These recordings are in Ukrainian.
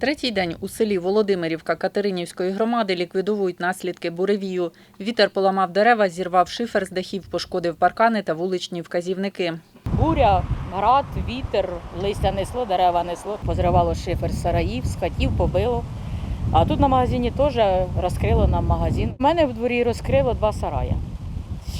Третій день у селі Володимирівка Катеринівської громади ліквідовують наслідки буревію. Вітер поламав дерева, зірвав шифер з дахів, пошкодив паркани та вуличні вказівники. Буря, град, вітер, листя несло, дерева несло, позривало шифер з сараїв, з хатів побило. А тут на магазині теж розкрило нам магазин. У мене в дворі розкрило два сарая.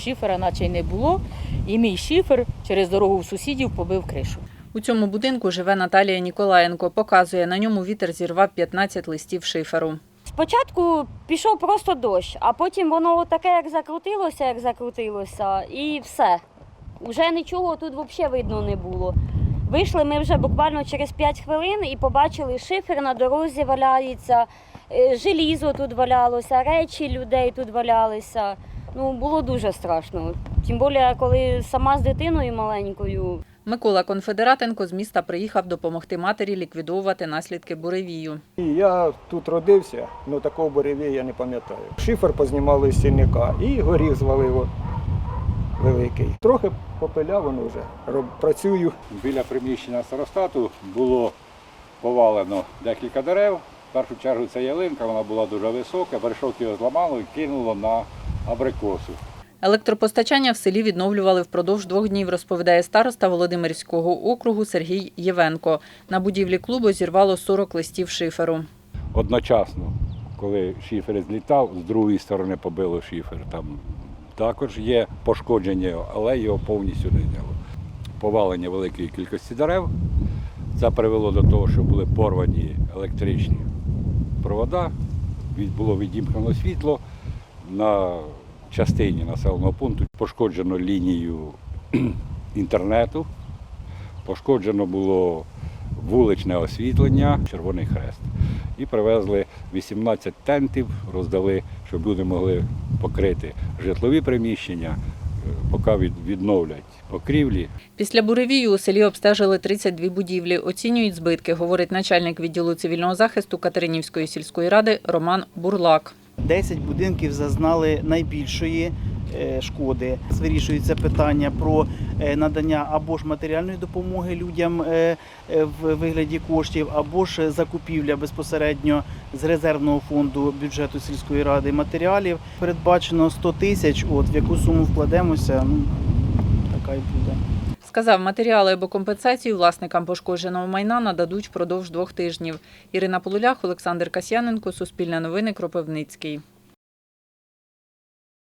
Шифера наче й не було, і мій шифер через дорогу в сусідів побив кришу. У цьому будинку живе Наталія Ніколаєнко. Показує, на ньому вітер зірвав 15 листів шиферу. Спочатку пішов просто дощ, а потім воно таке, як закрутилося, як закрутилося, і все. Уже нічого тут взагалі видно не було. Вийшли ми вже буквально через 5 хвилин і побачили, шифер на дорозі валяється, е, желізо тут валялося, речі людей тут валялися. Ну, було дуже страшно. Тим більше, коли сама з дитиною маленькою. Микола Конфедератенко з міста приїхав допомогти матері ліквідовувати наслідки буревію. Я тут родився, але такого буревія я не пам'ятаю. Шифер познімали з сільника і горіх звалило великий. Трохи попиляв воно вже. Роб- Працюю. Біля приміщення старостату було повалено декілька дерев. В першу чергу це ялинка, вона була дуже висока. Вершок його зламало і кинуло на абрикосу. Електропостачання в селі відновлювали впродовж двох днів, розповідає староста Володимирського округу Сергій Євенко. На будівлі клубу зірвало 40 листів шиферу. Одночасно, коли шифер злітав, з другої сторони побило шифер. Там також є пошкодження, але його повністю не зняло. Повалення великої кількості дерев. Це привело до того, що були порвані електричні провода, було відімкнено світло на частині населеного пункту. Пошкоджено лінію інтернету, пошкоджено було вуличне освітлення, Червоний Хрест. І привезли 18 тентів, роздали, щоб люди могли покрити житлові приміщення, е, поки від- відновлять покрівлі. Після буревію у селі обстежили 32 будівлі. Оцінюють збитки, говорить начальник відділу цивільного захисту Катеринівської сільської ради Роман Бурлак. 10 будинків зазнали найбільшої е, шкоди. Вирішується питання про е, надання або ж матеріальної допомоги людям е, в вигляді коштів, або ж закупівля безпосередньо з резервного фонду бюджету сільської ради матеріалів. Передбачено 100 тисяч. От в яку суму вкладемося, ну така й буде. Сказав, матеріали або компенсацію власникам пошкодженого майна нададуть впродовж двох тижнів. Ірина Полулях, Олександр Касьяненко, Суспільне новини, Кропивницький.